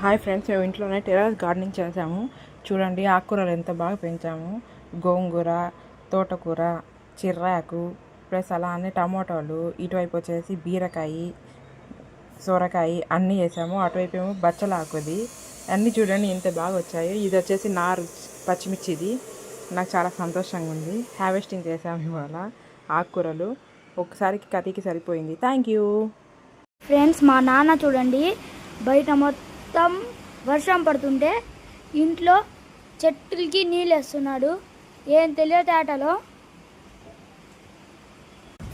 Hi friends మేము ఇంట్లోనే terrace gardening చేసాము. చూడండి ఆకుకూరలు ఎంత బాగా పెంచాము. గోంగూర తోటకూర చిర్రాకు ప్లస్ అలా అన్ని టమోటాలు ఇటువైపు వచ్చేసి బీరకాయ సొరకాయ అన్నీ వేసాము. అటువైపు ఏమో బచ్చలాకుది. అన్నీ చూడండి ఎంత బాగా వచ్చాయో. ఇది వచ్చేసి నారు పచ్చిమిర్చిది. నాకు చాలా సంతోషంగా ఉంది. హార్వెస్టింగ్ చేసాము ఇవాళ ఆకుకూరలు. ఒకసారికి కతికి సరిపోయింది. Thank you. ఫ్రెండ్స్ మా నాన్న చూడండి బయట మొత్తం వర్షం పడుతుంటే ఇంట్లో చెట్లకి నీళ్ళు వేస్తున్నాడు. ఏం తెలియతేటలో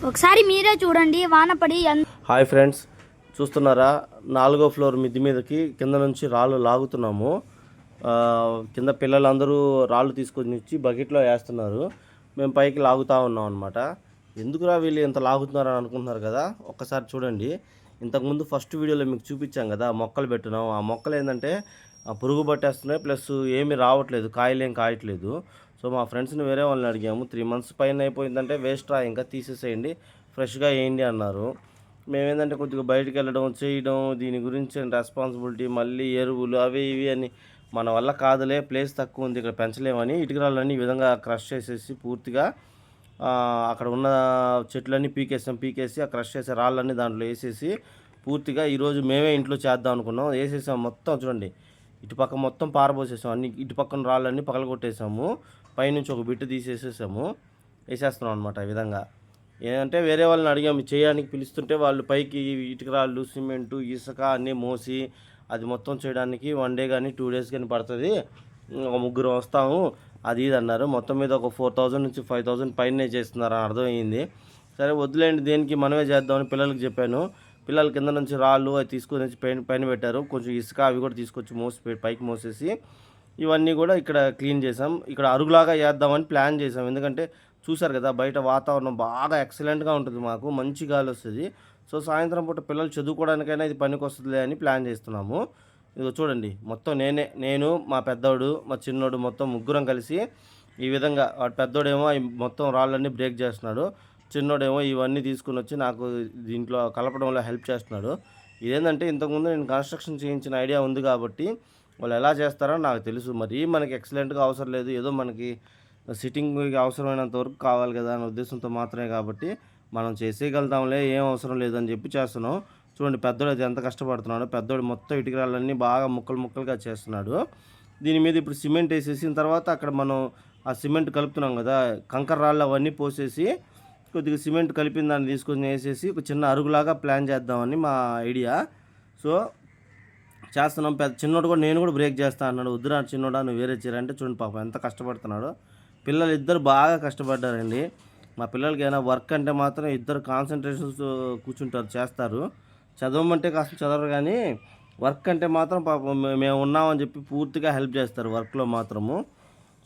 ఒకసారి మీరే చూడండి వానపడి హాయ్ ఫ్రెండ్స్ చూస్తున్నారా? నాలుగో ఫ్లోర్ మిద్ది మీదకి కింద నుంచి రాళ్ళు లాగుతున్నాము. కింద పిల్లలందరూ రాళ్ళు తీసుకొని వచ్చి బకెట్లో వేస్తున్నారు. మేము పైకి లాగుతూ ఉన్నాం అనమాట ఎందుకురా వీళ్ళు ఇంత లాగుతున్నారు అని అనుకుంటున్నారు కదా? ఒక్కసారి చూడండి. ఇంతకుముందు ఫస్ట్ వీడియోలో మీకు చూపించాం కదా మొక్కలు పెట్టినాం. ఆ మొక్కలు ఏంటంటే పురుగు పట్టేస్తున్నాయి ప్లస్ ఏమీ రావట్లేదు కాయలేం కాయట్లేదు. సో మా ఫ్రెండ్స్ని వేరే వాళ్ళని అడిగాము త్రీ మంత్స్ పైన అయిపోయిందంటే వేస్ట్ రా ఇంకా తీసేసేయండి ఫ్రెష్గా వేయండి అన్నారు. మేమేంటంటే కొద్దిగా బయటకు వెళ్ళడం చేయడం దీని గురించి రెస్పాన్సిబిలిటీ మళ్ళీ ఎరువులు అవి ఇవి అని మన వల్ల కాదులే ప్లేస్ తక్కువ ఉంది ఇక్కడ పెంచలేమని ఇటుకరాళ్ళని ఈ విధంగా క్రష్ చేసేసి పూర్తిగా అక్కడ ఉన్న చెట్లన్నీ పీకేసాం పీకేసి ఆ క్రష్ చేసే రాళ్ళన్నీ దాంట్లో వేసేసి పూర్తిగా ఈరోజు మేమే ఇంట్లో చేద్దాం అనుకున్నాం. వేసేసాం మొత్తం చూడండి. ఇటుపక్క మొత్తం పారబోసేసాం. అన్ని ఇటు పక్కన రాళ్ళన్నీ పగలగొట్టేసాము. పైనుంచి ఒక బిట్టు తీసేసేసాము. వేసేస్తున్నాం అనమాట ఈ విధంగా. ఏంటంటే వేరే వాళ్ళని అడిగాము చేయడానికి పిలుస్తుంటే వాళ్ళు పైకి ఇటుక రాళ్ళు సిమెంటు ఇసుక అన్నీ మోసి అది మొత్తం చేయడానికి వన్ డే కానీ టూ డేస్ కానీ పడుతుంది. ఒక ముగ్గురు వస్తాము. అది ఇది అన్నారు. మొత్తం మీద ఒక ఫోర్ థౌజండ్ నుంచి ఫైవ్ థౌజండ్ పైనే చేస్తున్నారు అని అర్థమైంది. సరే వద్దులేండి దేనికి మనమే చేద్దామని పిల్లలకి చెప్పాను. పిల్లల కింద నుంచి రాళ్ళు అవి తీసుకొని వచ్చి పైన పైన పెట్టారు. కొంచెం ఇసుక అవి కూడా తీసుకొచ్చి మోసి పైకి మోసేసి ఇవన్నీ కూడా ఇక్కడ క్లీన్ చేసాం ఇక్కడ అరుగులాగా వేద్దామని ప్లాన్ చేసాం ఎందుకంటే చూసారు కదా బయట వాతావరణం బాగా ఎక్సలెంట్గా ఉంటుంది మాకు. మంచి గాలి వస్తుంది. సో సాయంత్రం పూట పిల్లలు చదువుకోవడానికైనా ఇది పనికి వస్తుంది అని ప్లాన్ చేస్తున్నాము. ఇదిగో చూడండి మొత్తం నేనే నేను మా పెద్దోడు మా చిన్నోడు మొత్తం ముగ్గురం కలిసి ఈ విధంగా వాడు పెద్దోడేమో మొత్తం రాళ్ళన్నీ బ్రేక్ చేస్తున్నాడు. చిన్నోడేమో ఇవన్నీ తీసుకుని వచ్చి నాకు దీంట్లో కలపడంలో హెల్ప్ చేస్తున్నాడు. ఇదేంటంటే ఇంతకుముందు నేను కన్స్ట్రక్షన్ చేయించిన ఐడియా ఉంది కాబట్టి వాళ్ళు ఎలా చేస్తారో నాకు తెలుసు. మరి మనకి ఎక్సలెంట్గా అవసరం లేదు. ఏదో మనకి సిట్టింగ్కి అవసరమైనంత వరకు కావాలి కదా అనే ఉద్దేశంతో మాత్రమే కాబట్టి మనం చేసేయగలుగుతాంలే ఏం అవసరం లేదని చెప్పి చేస్తున్నాం. చూడండి పెద్దోడు అది ఎంత కష్టపడుతున్నాడు పెద్దోడు మొత్తం ఇటుకరాళ్ళన్నీ బాగా ముక్కలు ముక్కలుగా చేస్తున్నాడు. దీని మీద ఇప్పుడు సిమెంట్ వేసేసిన తర్వాత అక్కడ మనం ఆ సిమెంట్ కలుపుతున్నాం కదా కంకర రాళ్ళు అవన్నీ పోసేసి కొద్దిగా సిమెంట్ కలిపిన దాన్ని తీసుకొని వేసేసి ఒక చిన్న అరుగులాగా ప్లాన్ చేద్దామని మా ఐడియా. సో చేస్తున్నాం. పెద్ద చిన్నోడు కూడా నేను కూడా బ్రేక్ చేస్తా అన్నాడు. వద్దురా చిన్నోడా నువ్వు వేరే చీర చూడండి పాపం ఎంత కష్టపడుతున్నాడు. పిల్లలు ఇద్దరు బాగా కష్టపడ్డారండి. మా పిల్లలకి ఏమైనా వర్క్ అంటే మాత్రం ఇద్దరు కాన్సన్ట్రేషన్స్ కూర్చుంటారు చేస్తారు. చదవమంటే కాస్త చదవరు కానీ వర్క్ అంటే మాత్రం పాపం మేము ఉన్నామని చెప్పి పూర్తిగా హెల్ప్ చేస్తారు వర్క్లో మాత్రము.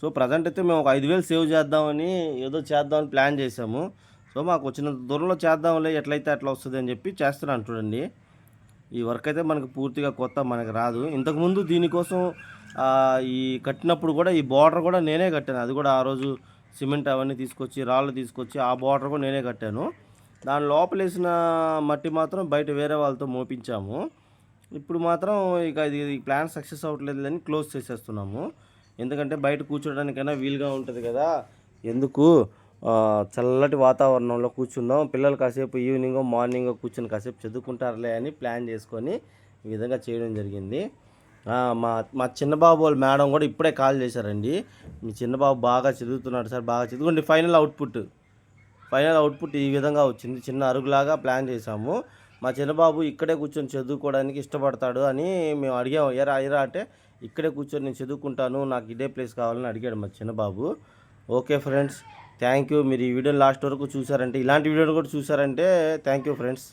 సో ప్రజెంట్ అయితే మేము ఒక ఐదు వేలు సేవ్ చేద్దామని ఏదో చేద్దామని ప్లాన్ చేసాము సో మాకు వచ్చిన దూరంలో చేద్దాంలే ఎట్లయితే అట్లా వస్తుంది అని చెప్పి చేస్తున్నాను చూడండి. ఈ వర్క్ అయితే మనకు పూర్తిగా కొత్త మనకు రాదు. ఇంతకుముందు దీనికోసం ఈ కట్టినప్పుడు కూడా ఈ బార్డర్ కూడా నేనే కట్టాను. అది కూడా ఆ రోజు సిమెంట్ అవన్నీ తీసుకొచ్చి రాళ్ళు తీసుకొచ్చి ఆ బార్డర్ కూడా నేనే కట్టాను. దాని లోపలేసిన మట్టి మాత్రం బయట వేరే వాళ్ళతో మోపించాము. ఇప్పుడు మాత్రం ఇక ఇది ప్లాన్ సక్సెస్ అవ్వట్లేదు అని క్లోజ్ చేసేస్తున్నాము. ఎందుకంటే బయట కూర్చోడానికైనా వీలుగా ఉంటుంది కదా. ఎందుకు? చల్లటి వాతావరణంలో కూర్చుందాం. పిల్లలు కాసేపు ఈవినింగ్ మార్నింగ్ కూర్చుని కాసేపు చదువుకుంటారులే అని ప్లాన్ చేసుకొని ఈ విధంగా చేయడం జరిగింది. మా మా చిన్నబాబు వాళ్ళ మేడం కూడా ఇప్పుడే కాల్ చేశారండి. మీ చిన్నబాబు బాగా చదువుతున్నాడు సార్ బాగా చదువుకోండి. ఫైనల్ అవుట్పుట్ ఫైనల్ అవుట్పుట్ ఈ విధంగా వచ్చింది. చిన్న అరుగులాగా ప్లాన్ చేశాము. మా చిన్నబాబు ఇక్కడే కూర్చొని చదువుకోవడానికి ఇష్టపడతాడు అని మేము అడిగాము. ఎరా ఎరా అంటే ఇక్కడే కూర్చొని నేను చదువుకుంటాను. నాకు ఇదే ప్లేస్ కావాలని అడిగాడు మా చిన్నబాబు. Okay friends thank you. మీరు ఈ వీడియోని లాస్ట్ వరకు చూసారంటే ఇలాంటి వీడియోలు కూడా చూసారంటే థ్యాంక్ యూ ఫ్రెండ్స్.